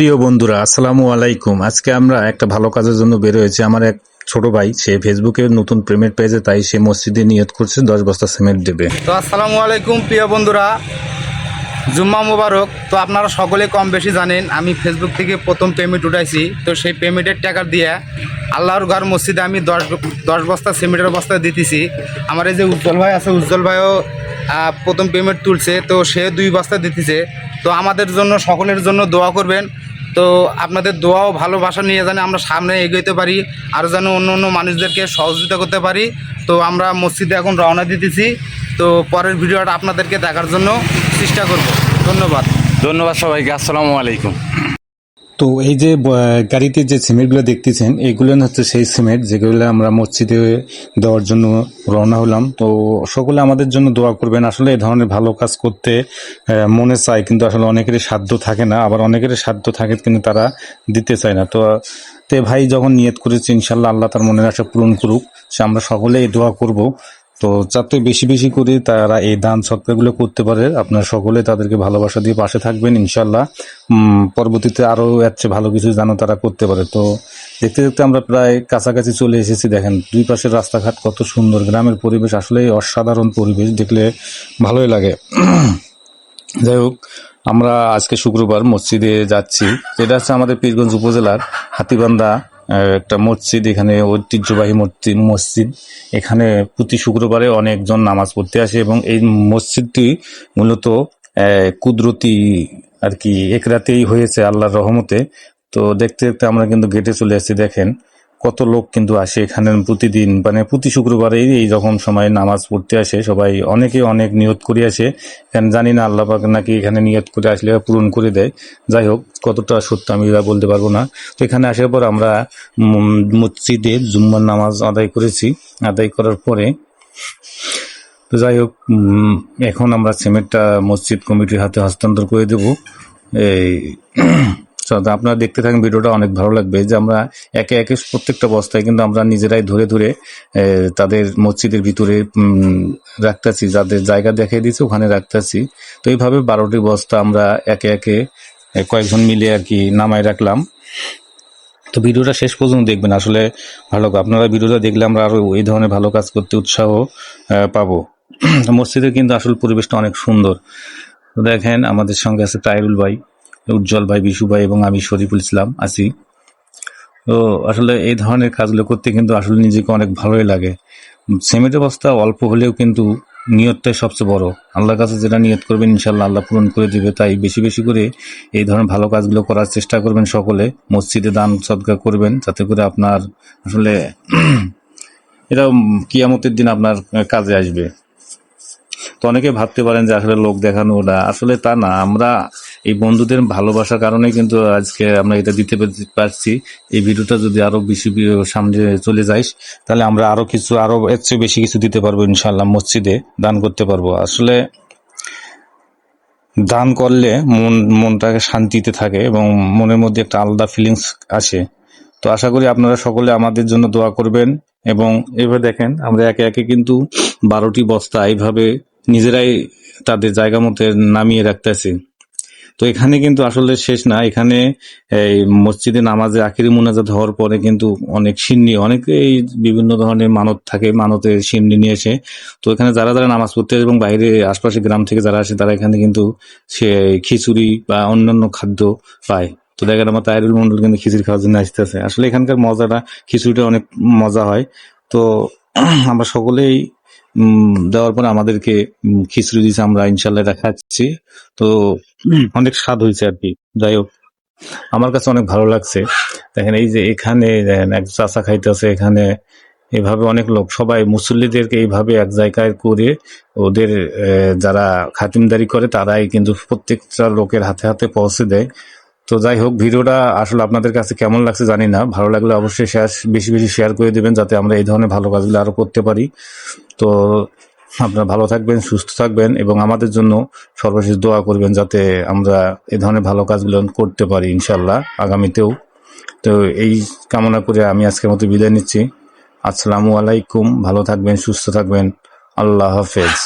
প্রিয় বন্ধুরা, আসসালামু আলাইকুম। আজকে আমরা একটা ভালো কাজের জন্য বের হয়েছি। আমার এক ছোট ভাই, সে ফেসবুকে নতুন প্রেমের পেজে, তাই সে মসজিদে নিয়ত করছে, দশ বস্তা সিমেন্ট দেবে। তো আসসালামু আলাইকুম, প্রিয় বন্ধুরা। জুম্মা মুবারক। তো আপনারা সকলে কম বেশি জানেন, আমি ফেসবুক থেকে প্রথম পেমেন্ট উঠাইছি। তো সেই পেমেন্টের টাকা দিয়ে আল্লাহর ঘর মসজিদে আমি দশ দশ বস্তা সিমেন্টের বস্তা দিতেছি। আমার এই যে উজ্জ্বল ভাই আছে, উজ্জ্বল ভাইও প্রথম পেমেন্ট তুলছে। তো সে দুই বস্তা দিতেছে। তো আমাদের জন্য, সকলের জন্য দোয়া করবেন। তো আপনাদের দোয়াও ভালোবাসা নিয়ে যেন আমরা সামনে এগোতে পারি আরও যেন অন্য অন্য মানুষদেরকে সহযোগিতা করতে পারি। তো আমরা মসজিদে এখন রওনা দিতেছি। তো পরের ভিডিওটা আপনাদেরকে দেখার জন্য চেষ্টা করব। ধন্যবাদ। ধন্যবাদ সবাইকে, আসসালামু আলাইকুম। তো এই যে গাড়িতে যে সিমেন্টগুলো দেখতেছেন, এগুলো হচ্ছে সেই সিমেন্ট, যেগুলো আমরা মসজিদে দেওয়ার জন্য রওনা হলাম। তো সকলে আমাদের জন্য দোয়া করবেন। আসলে এই ধরনের ভালো কাজ করতে মনে চায়, কিন্তু আসলে অনেকেরই সাধ্য থাকে না। আবার অনেকেরই সাধ্য থাকে, কিন্তু তারা দিতে চায় না। তো, তে ভাই যখন নিয়ত করেছে, ইনশাল্লাহ আল্লাহ তার মনের আশা পূরণ করুক। সে আমরা সকলেই দোয়া করব। তো যাতে বেশি বেশি করে তারা এই দান সৎকারগুলো করতে পারে। আপনারা সকলে তাদেরকে ভালোবাসা দিয়ে পাশে থাকবেন ইনশাল্লাহ পরবর্তীতে আরও চেয়ে ভালো কিছু যেন তারা করতে পারে। তো দেখতে দেখতে আমরা প্রায় কাছাকাছি চলে এসেছি। দেখেন, দুই পাশের রাস্তাঘাট কত সুন্দর। গ্রামের পরিবেশ আসলেই অসাধারণ পরিবেশ, দেখলে ভালোই লাগে। যাই হোক, আমরা আজকে শুক্রবার মসজিদে যাচ্ছি। এটা হচ্ছে আমাদের পীরগঞ্জ উপজেলার হাতিবান্ধা একটা মসজিদ, এখানে ঐতিহ্যবাহী মূর্তি মসজিদ। এখানে প্রতি শুক্রবারে অনেকজন নামাজ পড়তে আসে এবং এই মসজিদটি মূলত কুদরতি আর কি, এক রাতেই হয়েছে আল্লাহর রহমতে। তো দেখতে দেখতে আমরা কিন্তু গেটে চলে আসছি, দেখেন। কত লোক কিন্তু আসে এখানে প্রতিদিন। মানে প্রতি শুক্রবারেই এই রকম সময় নামাজ পড়তে আসে। সবাই অনেকে অনেক নিয়ত করে আসে। এখানে জানি না, আল্লাহ পাক নাকি এখানে নিয়ত করে আসলে পূরণ করে দেয়। যাই হোক, কতটা সত্য আমি বলতে পারব না। তো এখানে আসার পর আমরা মসজিদে জুম্মার নামাজ আদায় করেছি। আদায় করার পরে তো যাই হোক এখন আমরা সিমেন্টটা মসজিদ কমিটির হাতে হস্তান্তর করে দেব। এই তো আপনারা দেখতে থাকেন, ভিডিওটা অনেক ভালো লাগবে যে আমরা একে একে প্রত্যেকটা বস্তায় কিন্তু আমরা নিজেরাই ধরে ধরে তাদের মসজিদের ভিতরে রাখতেছি, যাদের জায়গা দেখিয়ে দিয়েছে ওখানে রাখতেছি। তো এইভাবে বারোটি বস্তা আমরা একে একে কয়েকজন মিলে আর কি নামায় রাখলাম। তো ভিডিওটা শেষ পর্যন্ত দেখবেন, আসলে ভালো আপনারা ভিডিওটা দেখলে আমরা আরও এই ধরনের ভালো কাজ করতে উৎসাহ পাবো। মসজিদের কিন্তু আসল পরিবেশটা অনেক সুন্দর। দেখেন, আমাদের সঙ্গে আছে তাইরুল ভাই। উজ্জ্বল ভাই, বিশু ভাই এবং আমি শরীফুল ইসলাম আছি। তো আসলে এই ধরনের কাজগুলো করতে কিন্তু আসলে নিজেকে অনেক ভালোই লাগে। সিমেন্টের অবস্থা অল্প হলেও কিন্তু নিয়তটাই সবচেয়ে বড়। আল্লাহর কাছে যেটা নিয়ত করবেন ইনশাল্লাহ আল্লাহ পূরণ করে দিবে। তাই বেশি বেশি করে এই ধরনের ভালো কাজগুলো করার চেষ্টা করবেন সকলে। মসজিদে দান, সদকা করবেন, যাতে করে আপনার আসলে এটা কিয়ামতের দিন আপনার কাজে আসবে। তো অনেকে ভাবতে পারেন যে আসলে লোক দেখানো ওটা আসলে তা না। আমরা এই বন্ধুদের ভালোবাসার কারণে কিন্তু আজকে আমরা এটা দিতে পারছি এই ভিডিওটা যদি আরও বেশি সামনে চলে যাইস তাহলে আমরা আরও কিছু, আরও এর চেয়ে বেশি কিছু দিতে পারব ইনশাল্লাহ মসজিদে দান করতে পারব। আসলে দান করলে মন, মনটাকে শান্তিতে থাকে এবং মনের মধ্যে একটা আলাদা ফিলিংস আসে। তো আশা করি আপনারা সকলে আমাদের জন্য দোয়া করবেন এবং এভাবে দেখেন, আমরা একে একে কিন্তু বারোটি বস্তা এইভাবে নিজেরাই তাদের জায়গা মতো নামিয়ে রাখতেছি। তো এখানে কিন্তু আসলে শেষ না। এখানে এই মসজিদে নামাজে আখিরি মুনাজাত হওয়ার পরে কিন্তু অনেক সিন্নি অনেকেই বিভিন্ন ধরনের মানত থাকে মানতের সিন্নি নিয়ে এসে। তো এখানে যারা যারা নামাজ পড়তে এবং বাইরে আশপাশে গ্রাম থেকে যারা আসে, তারা এখানে কিন্তু সে খিচুড়ি বা অন্যান্য খাদ্য পায়। তো দেখেন আমার তাইরুল মন্ডল কিন্তু খিচুড়ি খাওয়ার জন্য আসতেছে। আসলে এখানকার মজাটা, খিচুড়িটা অনেক মজা হয়। তো আমরা সকলেই দেওয়ার পরে আমাদেরকে খিচুড়ি দিয়েছে আমরা ইনশাল্লাহ এটা খাচ্ছি তো অনেক স্বাদ হয়েছে আর কি। যাই হোক আমার কাছে অনেক ভালো লাগছে। দেখেন এই যে এখানে এক চাচা খাইতেছে এখানে। এভাবে অনেক লোক সবাই মুসল্লিদেরকে এইভাবে এক জায়গায় করে ওদের যারা খাতিমদারি করে তারাই কিন্তু প্রত্যেকটা লোকের হাতে হাতে পৌঁছে দেয়। তো যাই হোক, ভিডিওটা আসলে আপনাদের কাছে কেমন লাগছে জানি না। ভালো লাগলে অবশ্যই শেয়ার, বেশি বেশি শেয়ার করে দেবেন যাতে আমরা এই ধরনের ভালো কাজগুলো আরও করতে পারি। তো আপনারা ভালো থাকবেন, সুস্থ থাকবেন এবং আমাদের জন্য সর্বশেষ দোয়া করবেন যাতে আমরা এই ধরনের ভালো কাজগুলো করতে পারি ইনশাল্লাহ আগামীতেও। তো এই কামনা করে আমি আজকের মতো বিদায় নিচ্ছি। আসসালামু আলাইকুম, ভালো থাকবেন, সুস্থ থাকবেন। আল্লাহ হাফেজ।